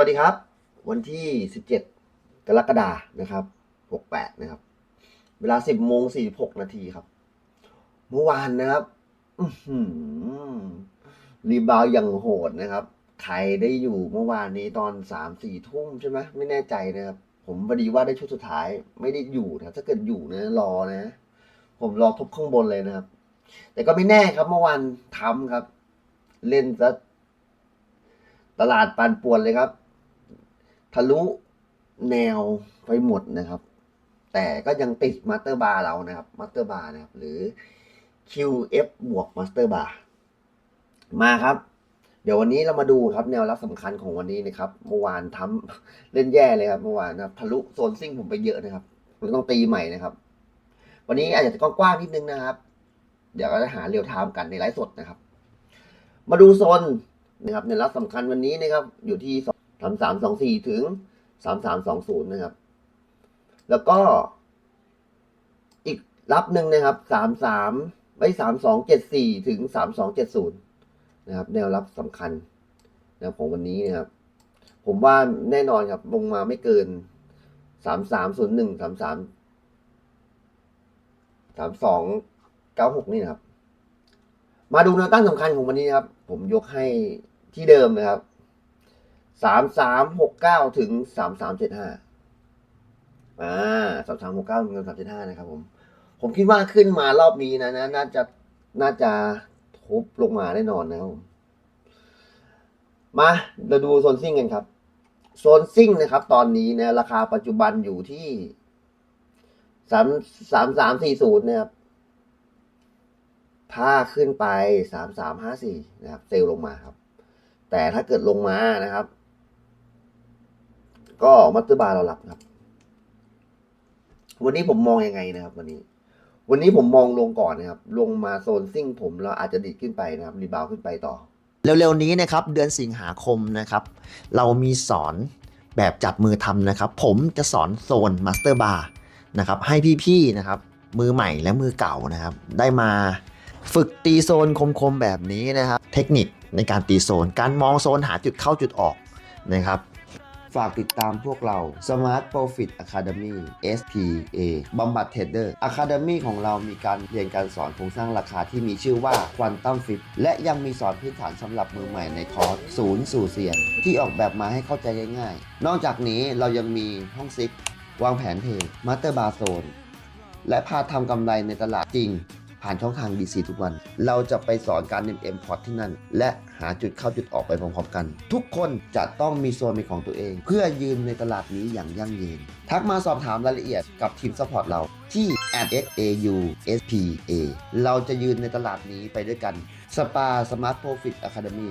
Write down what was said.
วัสดีครับ วันที่ 17 กรกฎานะครับ 68 นะครับ เวลา 10โมง46 นาทีครับ เมื่อวานนะครับรีบาวอย่างโหดนะครับ ใครได้อยู่เมื่อวานนี้ตอน 3-4 ทุ่มใช่ไหมไม่แน่ใจนะครับ ผมพอดีว่าได้ชุดสุดท้าย ไม่ได้อยู่นะถ้าเกิดอยู่นะรอนะ ผมรอทุบข้างบนเลยนะครับ แต่ก็ไม่แน่ครับเมื่อวานทำครับ เล่นซะตลาดปานป่วนเลยครับ ทะลุแนวไปหมดนะครับ แต่ก็ยังติดมาสเตอร์บาร์เรานะครับมาสเตอร์บาร์นะครับ หรือ QF บวกมาสเตอร์บาร์มาครับ เดี๋ยววันนี้เรามาดูครับแนวรับสำคัญของวันนี้นะครับ เมื่อวานทำเล่นแย่เลยครับเมื่อวานนะทะลุโซนซิ่งผมไปเยอะนะครับเราต้องตีใหม่นะครับ วันนี้อาจจะกว้างๆนิดนึงนะครับ เดี๋ยวก็จะหาเรียวไทม์กันในไลฟ์สดนะครับ มาดูโซนนะครับในรับสำคัญวันนี้นะครับ อยู่ที่ สามสามสองสี่ถึงสามสามสองศูนย์นะครับ แล้วก็อีกรับหนึ่งนะครับสามสามไม่สามสองเจ็ดสี่ถึงสามสองเจ็ดศูนย์นะครับแนวรับสำคัญนะครับของวันนี้นะครับ ผมว่าแน่นอนครับลงมาไม่เกินสามสามศูนย์หนึ่งสามสามสามสองเก้าหกนี่นะครับ มาดูแนวตั้งสำคัญของวันนี้นครับ ผมยกให้ที่เดิมนะครับ สามสามหกเก้าถึงสามสามเจ็ดห้าอ่าสามสามหกเก้าถึงสามเจ็ดห้านะครับผม ผมคิดว่าขึ้นมารอบนี้นะนะน่าจะน่าจะทุบลงมาแน่นอนนะครับผมมาเราดูโซนซิ่งกันครับ โซนซิ่งนะครับ ตอนนี้นะราคาปัจจุบันอยู่ที่สามสามสามสี่ศูนย์นะครับ ถ้าขึ้นไปสามสามห้าสี่นะครับ เซลล์ลงมาครับ แต่ถ้าเกิดลงมานะครับ ก็มัตเตอร์บาร์เรารับครับ วันนี้ผมมองยังไงนะครับ วันนี้ วันนี้ผมมองลงก่อนนะครับ ลงมาโซนซิ่งผมเราอาจจะดีดขึ้นไปนะครับ รีบาวขึ้นไปต่อ เร็วๆนี้นะครับ เดือนสิงหาคมนะครับ เรามีสอนแบบจับมือทำนะครับ ผมจะสอนโซนมาสเตอร์บาร์นะครับ ให้พี่ๆนะครับ มือใหม่และมือเก่านะครับ ได้มาฝึกตีโซนคมๆแบบนี้นะครับ เทคนิคในการตีโซน การมองโซนหาจุดเข้าจุดออกนะครับ ฝากติดตามพวกเรา Smart Profit Academy SPA บำบัดเทรดเดอร์ Academy ของเรามีการเรียนการสอนโครงสร้างราคาที่มีชื่อว่า Quantum Fit และยังมีสอนพื้นฐานสำหรับมือใหม่ในคอร์สศูนย์สู่เซียน ที่ออกแบบมาให้เข้าใจง่ายๆ นอกจากนี้เรายังมีห้องซิกวางแผนเทรดมาสเตอร์บาโซนและพาทำกำไรในตลาดจริง ผ่านช่องทาง BC ทุกวัน เราจะไปสอนการเอ็มพอร์ตที่นั่น และหาจุดเข้าจุดออกไปพร้อมๆกัน ทุกคนจะต้องมีโซนเป็นของตัวเอง เพื่อยืนในตลาดนี้อย่างยั่งยืน ทักมาสอบถามรายละเอียดกับทีมซัพพอร์ตเราที่ @xauspa เราจะยืนในตลาดนี้ไปด้วยกันสปาสมาร์ทโปรฟิตอะคาเดมี